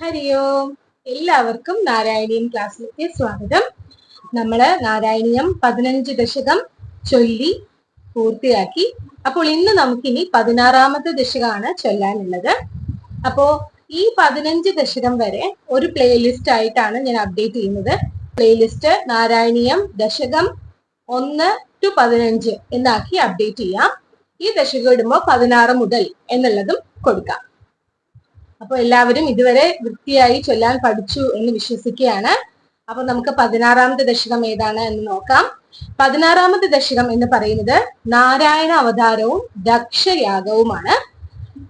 ഹരി ഓം. എല്ലാവർക്കും നാരായണീയം ക്ലാസ്സിലേക്ക് സ്വാഗതം. നമ്മൾ നാരായണീയം പതിനഞ്ച് ദശകം ചൊല്ലി പൂർത്തിയാക്കി. അപ്പോൾ ഇന്ന് നമുക്കിനി പതിനാറാമത്തെ ദശകമാണ് ചൊല്ലാനുള്ളത്. അപ്പോ ഈ പതിനഞ്ച് ദശകം വരെ ഒരു പ്ലേലിസ്റ്റ് ആയിട്ടാണ് ഞാൻ അപ്ഡേറ്റ് ചെയ്യുന്നത്. പ്ലേലിസ്റ്റ് നാരായണീയം ദശകം ഒന്ന് ടു പതിനഞ്ച് എന്നാക്കി അപ്ഡേറ്റ് ചെയ്യാം. ഈ ദശകം ഇടുമ്പോൾ പതിനാറ് മുതൽ എന്നുള്ളതും കൊടുക്കാം. അപ്പൊ എല്ലാവരും ഇതുവരെ വൃത്തിയായി ചൊല്ലാൻ പഠിച്ചു എന്ന് വിശ്വസിക്കുകയാണ്. അപ്പൊ നമുക്ക് പതിനാറാമത്തെ ദശകം ഏതാണ് എന്ന് നോക്കാം. പതിനാറാമത്തെ ദശകം എന്ന് പറയുന്നത് നാരായണ അവതാരവും ദക്ഷയാഗവുമാണ്.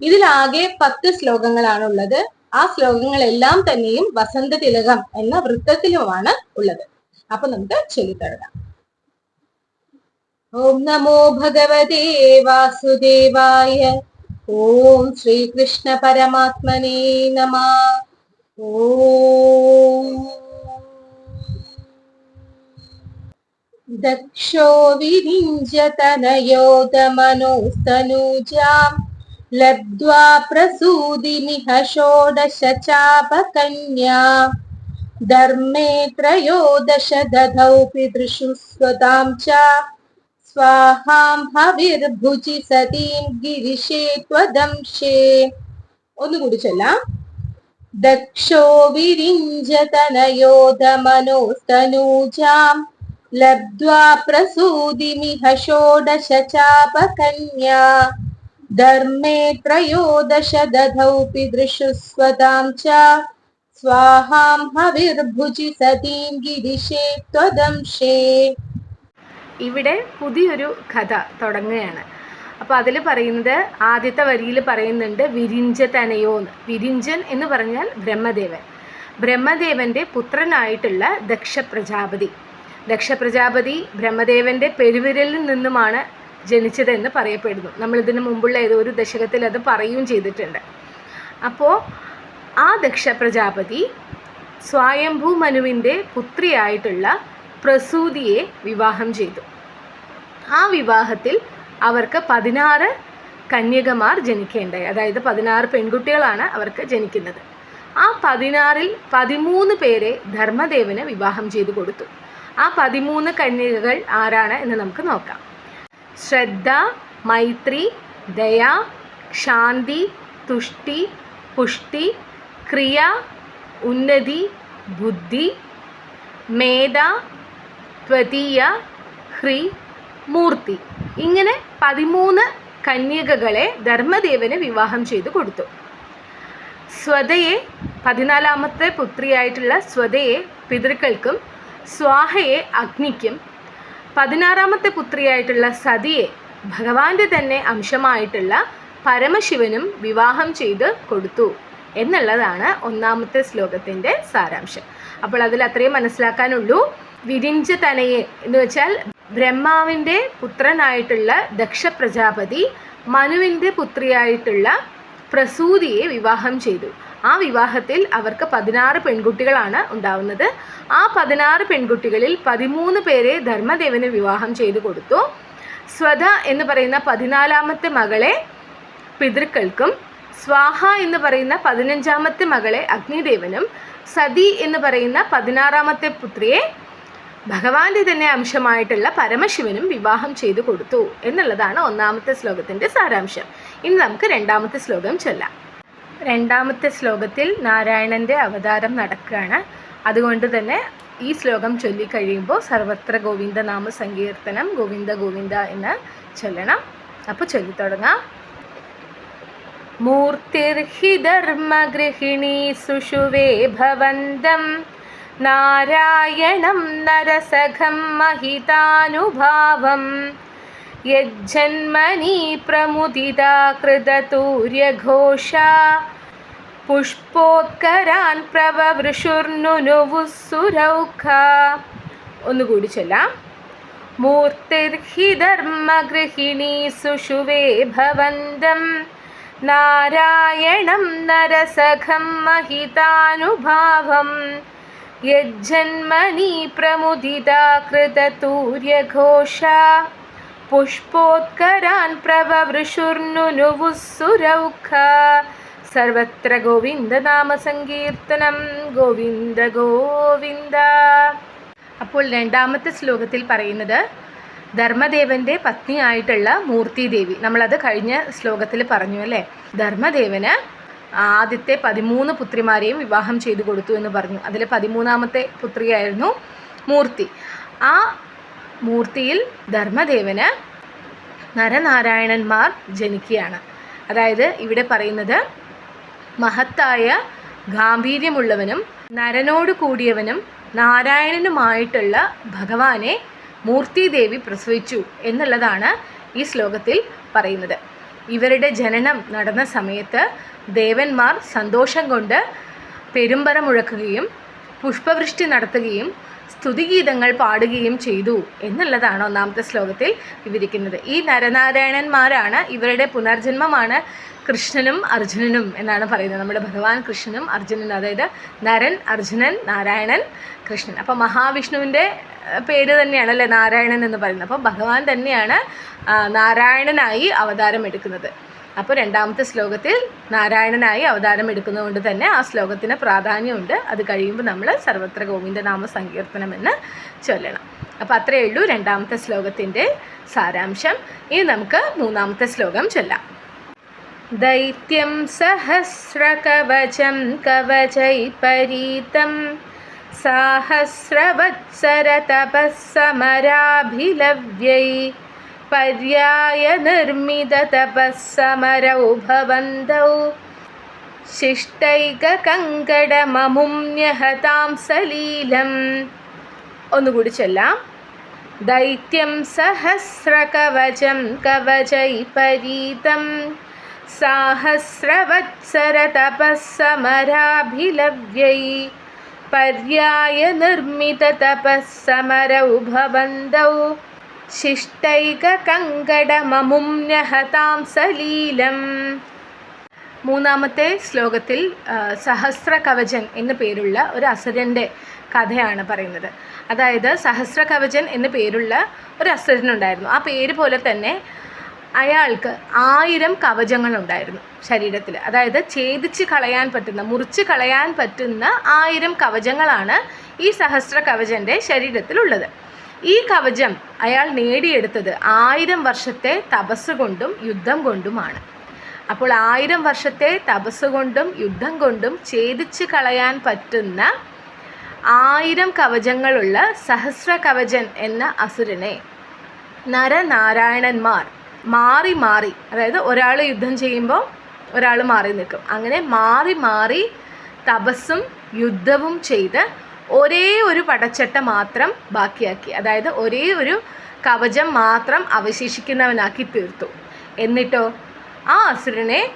ഇതിലാകെ പത്ത് ശ്ലോകങ്ങളാണ് ഉള്ളത് ആ ശ്ലോകങ്ങളെല്ലാം തന്നെയും വസന്ത തിലകം എന്ന വൃത്തത്തിലുമാണ് ഉള്ളത്. അപ്പൊ നമുക്ക് ചൊല്ലിത്തടങ്ങാം ഓം നമോ ഭഗവതേ വാസുദേവായ ഓം ശ്രീകൃഷ്ണ പരമാത്മനേ നമ. ഓം. ദക്ഷോ വിരിഞ്ചതനയോതമനോസ്തനൂജാം ലബ്ധ്വാ പ്രസൂതിമിഹ षोडशचापकन्या ധർമ്മേ ത്രയോദശ ദധൗ പിതൃഷു സ്വതാം ച. സ്വാഹാം ഹവിർഭുജി സതീം ഗിരിശേ ത്വദംശേ ഒന്നുകൂടി ചൊല്ലാം. ദക്ഷോ വിരിഞ്ചതനയോധമനോസ്തനൂജാം ലബ്ധ്വാ പ്രസൂതിമിഹ ഷോഡശ ചാപകന്യാ ധർമ്മേ ത്രയോദശ ദധൗ പിതൃഷുസ്വതാം ച സ്വാഹാം ഹവിർഭുജി സതീം ഗിരിശേ ത്വദംശേ ഇവിടെ പുതിയൊരു കഥ തുടങ്ങുകയാണ്. അപ്പോൾ അതിൽ പറയുന്നത് ആദ്യത്തെ വരിയിൽ പറയുന്നുണ്ട് വിരിഞ്ച തനയോന്ന് വിരിഞ്ചൻ എന്ന് പറഞ്ഞാൽ ബ്രഹ്മദേവൻ. ബ്രഹ്മദേവന്റെ പുത്രനായിട്ടുള്ള ദക്ഷ പ്രജാപതി ദക്ഷ പ്രജാപതി ബ്രഹ്മദേവന്റെ പെരുവിരലിൽ നിന്നുമാണ് ജനിച്ചതെന്ന് പറയപ്പെടുന്നു. നമ്മൾ ഇതിനു മുമ്പുള്ള ഏതോ ഒരു ദശകത്തിൽ അത് പറയുകയും ചെയ്തിട്ടുണ്ട്. അപ്പോൾ ആ ദക്ഷ പ്രജാപതി സ്വയംഭൂ മനുവിന്റെ പുത്രിയായിട്ടുള്ള പ്രസൂതിയെ വിവാഹം ചെയ്തു. ആ വിവാഹത്തിൽ അവർക്ക് പതിനാറ് കന്യകമാർ ജനിക്കേണ്ടായി. അതായത് പതിനാറ് പെൺകുട്ടികളാണ് അവർക്ക് ജനിക്കുന്നത്. ആ പതിനാറിൽ പതിമൂന്ന് പേരെ ധർമ്മദേവന് വിവാഹം ചെയ്തു കൊടുത്തു. ആ പതിമൂന്ന് കന്യകകൾ ആരാണ് എന്ന് നമുക്ക് നോക്കാം. ശ്രദ്ധ മൈത്രി ദയ ശാന്തി തുഷ്ടി പുഷ്ടി ക്രിയ ഉന്നതി ബുദ്ധി മേധ ത്വതീയ ഹ്രി മൂർത്തി. ഇങ്ങനെ പതിമൂന്ന് കന്യകകളെ ധർമ്മദേവന് വിവാഹം ചെയ്തു കൊടുത്തു. സ്വതയെ പതിനാലാമത്തെ പുത്രിയായിട്ടുള്ള സ്വതയെ പിതൃക്കൾക്കും സ്വാഹയെ അഗ്നിക്കും പതിനാറാമത്തെ പുത്രിയായിട്ടുള്ള സതിയെ ഭഗവാന്റെ തന്നെ അംശമായിട്ടുള്ള പരമശിവനും വിവാഹം ചെയ്ത് കൊടുത്തു എന്നുള്ളതാണ് ഒന്നാമത്തെ ശ്ലോകത്തിന്റെ സാരാംശം. അപ്പോൾ അതിൽ അത്രയും മനസ്സിലാക്കാനുള്ളൂ. വിരിഞ്ച തനയെ എന്ന് വെച്ചാൽ ബ്രഹ്മാവിന്റെ പുത്രനായിട്ടുള്ള ദക്ഷ പ്രജാപതി മനുവിന്റെ പുത്രിയായിട്ടുള്ള പ്രസൂതിയെ വിവാഹം ചെയ്തു. ആ വിവാഹത്തിൽ അവർക്ക് പതിനാറ് പെൺകുട്ടികളാണ് ഉണ്ടാവുന്നത്. ആ പതിനാറ് പെൺകുട്ടികളിൽ പതിമൂന്ന് പേരെ ധർമ്മദേവന് വിവാഹം ചെയ്തു കൊടുത്തു. സ്വത എന്ന് പറയുന്ന പതിനാലാമത്തെ മകളെ പിതൃക്കൾക്കും സ്വാഹ എന്ന് പറയുന്ന പതിനഞ്ചാമത്തെ മകളെ അഗ്നിദേവനും സതി എന്ന് പറയുന്ന പതിനാറാമത്തെ പുത്രിയെ ഭഗവാന്റെ തന്നെ അംശമായിട്ടുള്ള പരമശിവനും വിവാഹം ചെയ്തു കൊടുത്തു എന്നുള്ളതാണ് ഒന്നാമത്തെ ശ്ലോകത്തിന്റെ സാരാംശം. ഇനി നമുക്ക് രണ്ടാമത്തെ ശ്ലോകം ചൊല്ലാം. രണ്ടാമത്തെ ശ്ലോകത്തിൽ നാരായണന്റെ അവതാരം നടക്കുകയാണ്. അതുകൊണ്ട് തന്നെ ഈ ശ്ലോകം ചൊല്ലിക്കഴിയുമ്പോൾ സർവത്ര ഗോവിന്ദ നാമ സങ്കീർത്തനം ഗോവിന്ദ ഗോവിന്ദ എന്ന് ചൊല്ലണം. അപ്പോൾ ചൊല്ലിത്തുടങ്ങാം മൂർത്തിർഹി ധർമ്മഗൃഹിണി സുഷുവേ ഭവന്തം നാരായണം നരസഖം മഹിതാനുഭാവം. യജ്ജന്മനി പ്രമുദിതാ പുഷ്പോത്കരാൻ പ്രവവൃഷുർനുനുവുസുരൗഖ ഒന്നുകൂടി ചൊല്ലാം. മൂർത്തിർഹി ധർമ്മഗൃഹിണി സുഷുവേ ഭവന്തം. നാരായണം നരസഖം മഹിതാനുഭാവം. യജ്ജന്മനി പ്രമുദിതാകൃതൂര്യഘോഷ പുഷ്പോത്കരാൻ പ്രവവൃഷുർനുനുവുസുരൗഖ സർവത്ര ഗോവിന്ദനാമസങ്കീർത്തനം ഗോവിന്ദ ഗോവിന്ദ അപ്പോൾ രണ്ടാമത്തെ ശ്ലോകത്തിൽ പറയുന്നത് ധർമ്മദേവന്റെ പത്നിയായിട്ടുള്ള മൂർത്തി മൂർത്തിദേവി. നമ്മളത് കഴിഞ്ഞ ശ്ലോകത്തിൽ പറഞ്ഞു അല്ലേ? ധർമ്മദേവന് ആദ്യത്തെ പതിമൂന്ന് പുത്രിമാരെയും വിവാഹം ചെയ്തു കൊടുത്തു എന്ന് പറഞ്ഞു. അതിൽ പതിമൂന്നാമത്തെ പുത്രിയായിരുന്നു മൂർത്തി. ആ മൂർത്തിയിൽ ധർമ്മദേവന് നരനാരായണന്മാർ ജനിക്കുകയാണ്. അതായത് ഇവിടെ പറയുന്നത് മഹത്തായ ഗാംഭീര്യമുള്ളവനും നരനോട് കൂടിയവനും നാരായണനുമായിട്ടുള്ള ഭഗവാനെ മൂർത്തിദേവി പ്രസവിച്ചു എന്നുള്ളതാണ് ഈ ശ്ലോകത്തിൽ പറയുന്നത്. ഇവരുടെ ജനനം നടന്ന സമയത്ത് ദേവന്മാർ സന്തോഷം കൊണ്ട് പെരുമ്പറ മുഴക്കുകയും പുഷ്പവൃഷ്ടി നടത്തുകയും സ്തുതിഗീതങ്ങൾ പാടുകയും ചെയ്തു എന്നുള്ളതാണ് ഒന്നാമത്തെ ശ്ലോകത്തിൽ വിവരിക്കുന്നത്. ഈ നരനാരായണന്മാരാണ് ഇവരുടെ പുനർജന്മമാണ് കൃഷ്ണനും അർജുനനും എന്നാണ് പറയുന്നത്. നമ്മുടെ ഭഗവാൻ കൃഷ്ണനും അർജുനനും അതായത് നരൻ അർജുനൻ നാരായണൻ കൃഷ്ണൻ. അപ്പോൾ മഹാവിഷ്ണുവിന്റെ പേര് തന്നെയാണ് അല്ലേ നാരായണൻ എന്ന് പറയുന്നത്. അപ്പോൾ ഭഗവാൻ തന്നെയാണ് നാരായണനായി അവതാരം എടുക്കുന്നത്. അപ്പോൾ രണ്ടാമത്തെ ശ്ലോകത്തിൽ നാരായണനായി അവതാരം എടുക്കുന്നതുകൊണ്ട് തന്നെ ആ ശ്ലോകത്തിന് പ്രാധാന്യമുണ്ട്. അത് കഴിയുമ്പോൾ നമ്മൾ സർവത്ര ഗോവിന്ദനാമ സങ്കീർത്തനം എന്ന് ചൊല്ലണം. അപ്പോൾ അത്രയേ ഉള്ളൂ രണ്ടാമത്തെ ശ്ലോകത്തിന്റെ സാരാംശം. ഇനി നമുക്ക് മൂന്നാമത്തെ ശ്ലോകം ചൊല്ലാം. ദൈത്യം സഹസ്രകവചം കവചൈ പരീതം समराभिलव्यै पर्यायनिर्मिततपः समरौ भवन्तौ ശിഷ്ടൈകങ്കടമമുമ്യഹതാം സലീലം ഒന്നുകൂടി ചൊല്ലാം ദൈത്യം സഹസ്രകവചം കവചൈപരീതം സാഹസ്രവത്സരതപസ്സമരാഭിലവ്യൈ പര്യായ നിർമ്മിതതപസ്സമരൗ ഭവന്തൗ ശിഷ്ടൈകങ്കടമമുമ്യഹതാം സലീലം മൂന്നാമത്തെ ശ്ലോകത്തിൽ സഹസ്ര കവചൻ എന്നു പേരുള്ള ഒരു അസുരന്റെ കഥയാണ് പറയുന്നത്. അതായത് സഹസ്ര കവചൻ എന്നു പേരുള്ള ഒരു അസുരനുണ്ടായിരുന്നു ആ പേര് പോലെ തന്നെ അയാൾക്ക് ആയിരം കവചങ്ങളുണ്ടായിരുന്നു ശരീരത്തിൽ. അതായത് ഛേദിച്ച് കളയാൻ പറ്റുന്ന മുറിച്ച് കളയാൻ പറ്റുന്ന ആയിരം കവചങ്ങളാണ് ഈ സഹസ്ര കവചന്റെ ശരീരത്തിലുള്ളത്. ഈ കവചം അയാൾ നേടിയെടുത്തത് ആയിരം വർഷത്തെ തപസ് കൊണ്ടും യുദ്ധം കൊണ്ടുമാണ്. അപ്പോൾ ആയിരം വർഷത്തെ തപസ് കൊണ്ടും യുദ്ധം കൊണ്ടും ഛേദിച്ച് കളയാൻ പറ്റുന്ന ആയിരം കവചങ്ങളുള്ള സഹസ്ര കവചൻ എന്ന അസുരനെ നരനാരായണന്മാർ മാറി മാറി അതായത് ഒരാൾ യുദ്ധം ചെയ്യുമ്പോൾ ഒരാൾ മാറി നിൽക്കും. അങ്ങനെ മാറി മാറി തപസ്സും യുദ്ധവും ചെയ്ത് ഒരേ ഒരു പടച്ചട്ട മാത്രം ബാക്കിയാക്കി. അതായത് ഒരേ ഒരു കവചം മാത്രം അവശേഷിക്കുന്നവനാക്കി തീർത്തു. എന്നിട്ടോ? ആ അസുരനെ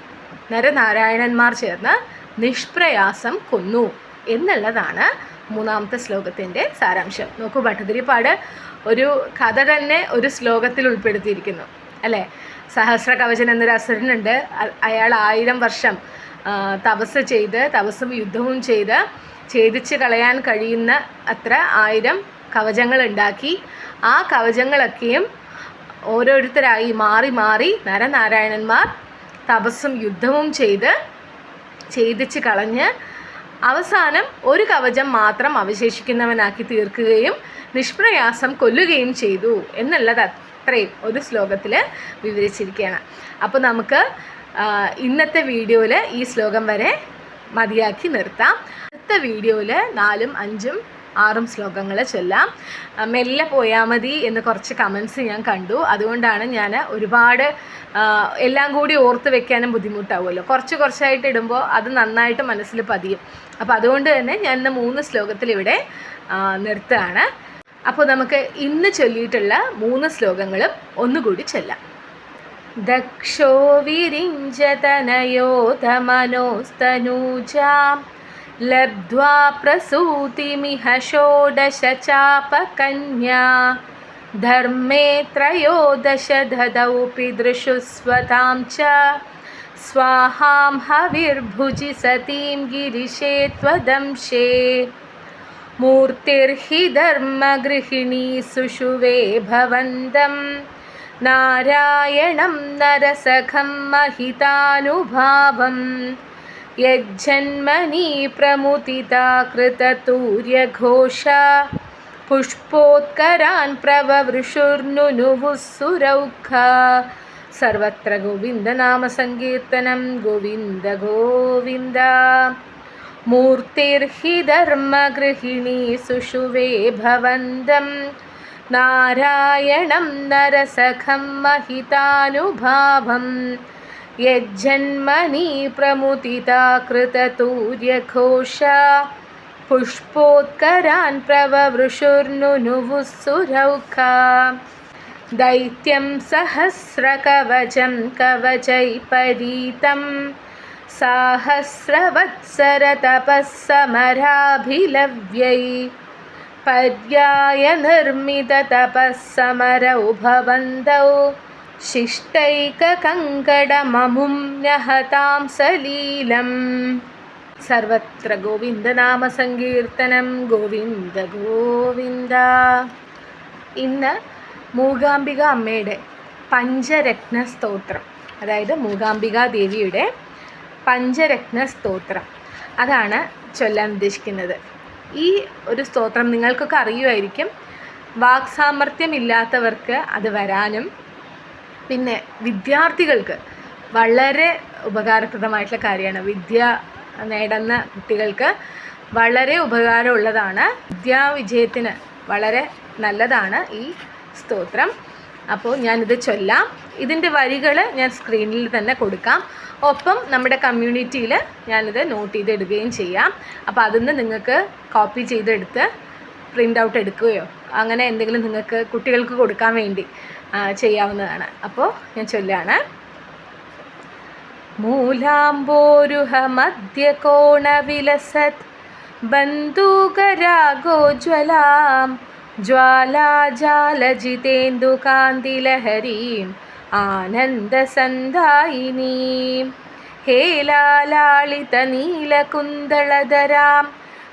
നരനാരായണന്മാർ ചേർന്ന് നിഷ്പ്രയാസം കൊന്നു എന്നുള്ളതാണ് മൂന്നാമത്തെ ശ്ലോകത്തിന്റെ സാരാംശം. നോക്കൂ ഭട്ടതിരിപ്പാട് ഒരു കഥ തന്നെ ഒരു ശ്ലോകത്തിൽ ഉൾപ്പെടുത്തിയിരിക്കുന്നു. അല്ലേ? സഹസ്ര കവചൻ എന്നൊരു അസുരനുണ്ട്. അയാൾ ആയിരം വർഷം തപസ് ചെയ്ത് തപസ്സും യുദ്ധവും ചെയ്ത് ഛേദിച്ച് കളയാൻ കഴിയുന്ന അത്ര ആയിരം കവചങ്ങൾ ഉണ്ടാക്കി. ആ കവചങ്ങളൊക്കെയും ഓരോരുത്തരായി മാറി മാറി നരനാരായണന്മാർ തപസ്സും യുദ്ധവും ചെയ്ത് ഛേദിച്ച് കളഞ്ഞ് അവസാനം ഒരു കവചം മാത്രം അവശേഷിക്കുന്നവനാക്കി തീർക്കുകയും നിഷ്പ്രയാസം കൊല്ലുകയും ചെയ്തു എന്നുള്ളത് അത്രയും ഒരു ശ്ലോകത്തിൽ വിവരിച്ചിരിക്കുകയാണ് അപ്പോൾ നമുക്ക് ഇന്നത്തെ വീഡിയോയിൽ ഈ ശ്ലോകം വരെ മതിയാക്കി നിർത്താം. അടുത്ത വീഡിയോയിൽ നാലും അഞ്ചും ആറും ശ്ലോകങ്ങൾ ചൊല്ലാം. മെല്ലെ പോയാൽ മതി എന്ന് കുറച്ച് കമൻസ് ഞാൻ കണ്ടു. അതുകൊണ്ടാണ് ഞാൻ ഒരുപാട് എല്ലാം കൂടി ഓർത്ത് വെക്കാനും ബുദ്ധിമുട്ടാവുമല്ലോ. കുറച്ച് കുറച്ചായിട്ട് ഇടുമ്പോൾ അത് നന്നായിട്ട് മനസ്സിൽ പതിയും. അപ്പോൾ അതുകൊണ്ട് തന്നെ ഞാൻ ഇന്ന് മൂന്ന് ശ്ലോകത്തിൽ ഇവിടെ നിർത്തുകയാണ്. അപ്പോൾ നമുക്ക് ഇന്ന് ചൊല്ലിയിട്ടുള്ള മൂന്ന് ശ്ലോകങ്ങളും ഒന്നുകൂടി ചൊല്ലാം ദക്ഷോ വിരിഞ്ചതനയോധമനോസ്തനൂജാം ലബ്ധ്വാ പ്രസൂതിമിഹ षोडशचापकन्या धर्मे त्रयोदश ददौ पितृषु स्वतां च स्वाहां हविर्भुजि सतीं गिरिशे त्वदंशे मूर्तिर्हि धर्मगृहिणी सुषुवे भवन्दं नारायणं नरसखं महितानुभावं यज्जन्मनी प्रमुदिता कृततूर्यघोषा पुष्पोत्करान् प्रववृषुर्नुनुवुः सुरौखा सर्वत्र गोविन्दनामसङ्कीर्तनं गोविन्द गोविन्द मूर्तिर्हि धर्मगृहिणी सुषुवे भवन्दं। नारायणं नरसखं महितानुभावं। यज्जन्मनी प्रमुदिता कृततूर्यघोषा पुष्पोत्करान् प्रववृषुर्नुनुवुः सुरौखा दैत्यं सहस्रकवचं कवचैपरीतं साहस्रवत्सरतपः समराभिलव्यै पर्यायनिर्मिततपः समरौ भवन्तौ शिष्टैककङ्कणममुं न्यहतां सलीलम् സർവത്ര ഗോവിന്ദനാമസങ്കീർത്തനം ഗോവിന്ദ ഗോവിന്ദ ഇന്ന് മൂകാംബിക അമ്മയുടെ പഞ്ചരത്ന സ്തോത്രം അതായത് മൂകാംബിക ദേവിയുടെ പഞ്ചരത്ന സ്തോത്രം. അതാണ് ചൊല്ലാൻ ഉദ്ദേശിക്കുന്നത്. ഈ ഒരു സ്തോത്രം നിങ്ങൾക്കൊക്കെ അറിയുമായിരിക്കും. വാക്സാമർഥ്യമില്ലാത്തവർക്ക് അത് വരാനും പിന്നെ വിദ്യാർത്ഥികൾക്ക് വളരെ ഉപകാരപ്രദമായിട്ടുള്ള കാര്യമാണ്. വിദ്യ നേടുന്ന കുട്ടികൾക്ക് വളരെ ഉപകാരമുള്ളതാണ്. വിദ്യാവിജയത്തിന് വളരെ നല്ലതാണ് ഈ സ്തോത്രം. അപ്പോൾ ഞാനിത് ചൊല്ലാം. ഇതിന്റെ വരികൾ ഞാൻ സ്ക്രീനിൽ തന്നെ കൊടുക്കാം. ഒപ്പം നമ്മുടെ കമ്മ്യൂണിറ്റിയിൽ ഞാനിത് നോട്ട് ചെയ്തിടുകയും ചെയ്യാം. അപ്പോൾ അതിന്ന് നിങ്ങൾക്ക് കോപ്പി ചെയ്തെടുത്ത് പ്രിന്റ് ഔട്ട് എടുക്കുകയോ അങ്ങനെ എന്തെങ്കിലും നിങ്ങൾക്ക് കുട്ടികൾക്ക് കൊടുക്കാൻ വേണ്ടി ചെയ്യാവുന്നതാണ്. അപ്പോൾ ഞാൻ ചൊല്ലാണ്. വിലസത് ബന്ധൂകരാഗോജ്വലാം ജ്വാലാജാലജിതേന്ദുകാന്തിലഹരീം ആനന്ദസന്ധായിനി. ഹേലാലാളിത നീലകുന്തളധരാം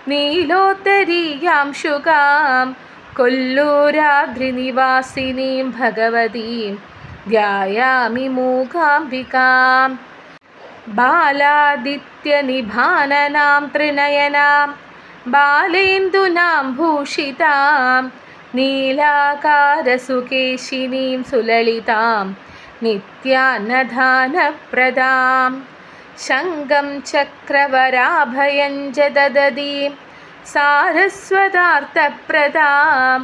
നീലോത്തരീയാം ശുകാം കൊല്ലൂരാദ്രിനിവാസിനീം ഭഗവതീം ധ്യായാമി മൂകാംബികാം. ബാലാദിത്യനിഭാനനാം ത്രിനയനാം ബാലേന്ദുനാം ഭൂഷിതാം നീലാകാരസുകേശിനീം സുലളിതാം नित्यान्नदानप्रदाम् शङ्गं चक्रवराभयं च ददतीं सारस्वतार्थप्रदां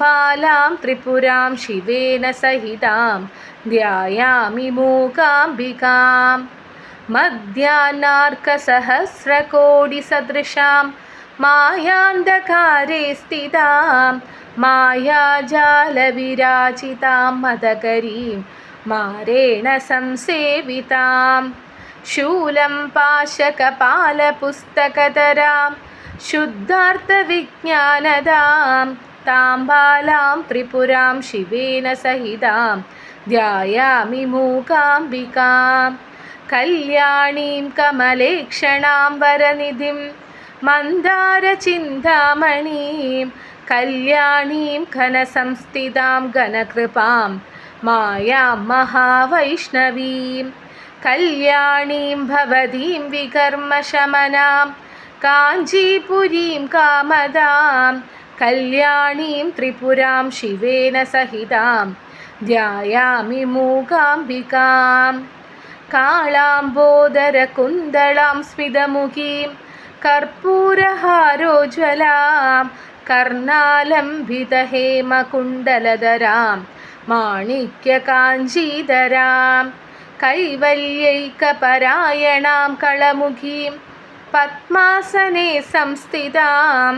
बालां त्रिपुरां शिवेन सहितां ध्यायामि मूकाम्बिकां मध्याह्नार्कसहस्रकोटिसदृशां മായാന്ധകാരെ സ്ഥിതാം മായാജാലവിരാജിതാം മതകരീം മാരേണ സംസേവിതാം. ശൂലം പാശകപാലപുസ്തകതരാം ശുദ്ധാർത്ഥവിജ്ഞാനതാം താംബാലാം ത്രിപുരാം ശിവേന സഹിതാം ധ്യായാമി മൂകാംബികാം. കല്യാണീം കമലേക്ഷണാം വരനിധിം മന്ദാരചിന്താമണീം കല്യാണീം ഘനസംസ്ഥിതാം ഘനകൃപാം മായാം മഹാവൈഷ്ണവീം കല്യാണീം ഭവതീം വികർമ്മശമനാം കാഞ്ചീപുരീം കാമദാം കല്യാണീം ത്രിപുരാം ശിവേന സഹിതാം ധ്യായാമി മൂകാംബികാം കാളാംബോധരകുന്തളാം സ്മിതമുഖീം കർപ്പൂരഹാരോജ്വലാം കർണാലംബിതഹേമകുണ്ടലധരാം മാണിക്യകാഞ്ചീധരാം കൈവല്യൈകപരായണാം കളമുഖീം പത്മാസനെ സംസ്ഥിതാം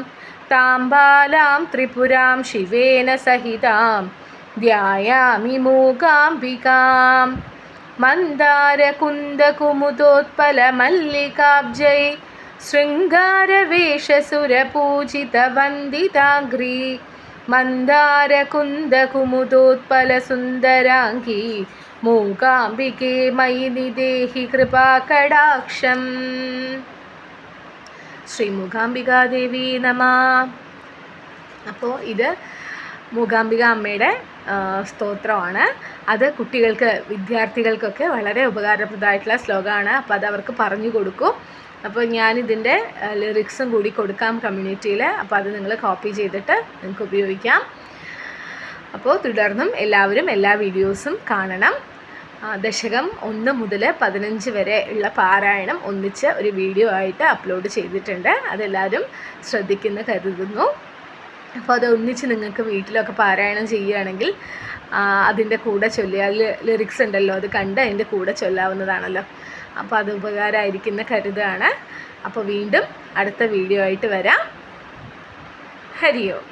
താംബാലാം ത്രിപുരാം ശിവേന സഹിതാം ധ്യായാമി മൂകാംബികാം. മന്ദാരകുന്ദകുമുദോത്പലമല്ലികാബ്ജൈ ശൃംഗാരവേഷസുരപൂജിതവന്ദിതാംഗ്രീ മന്ദാരകുന്ദകുമുദോത്പലസുന്ദരാംഗീ മൂകാംബികേ മയി നിദേഹി കൃപാകടാക്ഷം. ശ്രീമുഖാംബികാദേവി നമ. അപ്പോൾ ഇത് മൂകാംബിക അമ്മയുടെ സ്തോത്രമാണ്. അത് കുട്ടികൾക്ക് വിദ്യാർത്ഥികൾക്കൊക്കെ വളരെ ഉപകാരപ്രദമായിട്ടുള്ള ശ്ലോകമാണ്. അപ്പോൾ അത് അവർക്ക് പറഞ്ഞു കൊടുക്കും. അപ്പോൾ ഞാനിതിന്റെ ലിറിക്സും കൂടി കൊടുക്കാം കമ്മ്യൂണിറ്റിയിൽ അപ്പോൾ അത് നിങ്ങൾ കോപ്പി ചെയ്തിട്ട് നിങ്ങൾക്ക് ഉപയോഗിക്കാം. അപ്പോൾ തുടർന്നും എല്ലാവരും എല്ലാ വീഡിയോസും കാണണം. ദശകം ഒന്ന് മുതൽ പതിനഞ്ച് വരെ ഉള്ള പാരായണം ഒന്നിച്ച് ഒരു വീഡിയോ ആയിട്ട് അപ്ലോഡ് ചെയ്തിട്ടുണ്ട്. അതെല്ലാവരും ശ്രദ്ധിക്കുന്ന കരുതുന്നു. അപ്പോൾ അത് ഒന്നിച്ച് നിങ്ങൾക്ക് വീട്ടിലൊക്കെ പാരായണം ചെയ്യുകയാണെങ്കിൽ അതിന്റെ കൂടെ ചൊല്ലിയാൽ ലിറിക്സ് ഉണ്ടല്ലോ അത് കണ്ട് അതിന്റെ കൂടെ ചൊല്ലാവുന്നതാണല്ലോ. അപ്പോൾ അത് ഉപകാരമായിരിക്കുന്ന കരുതാണ്. അപ്പോൾ വീണ്ടും അടുത്ത വീഡിയോ ആയിട്ട് വരാം. ഹരിയോ.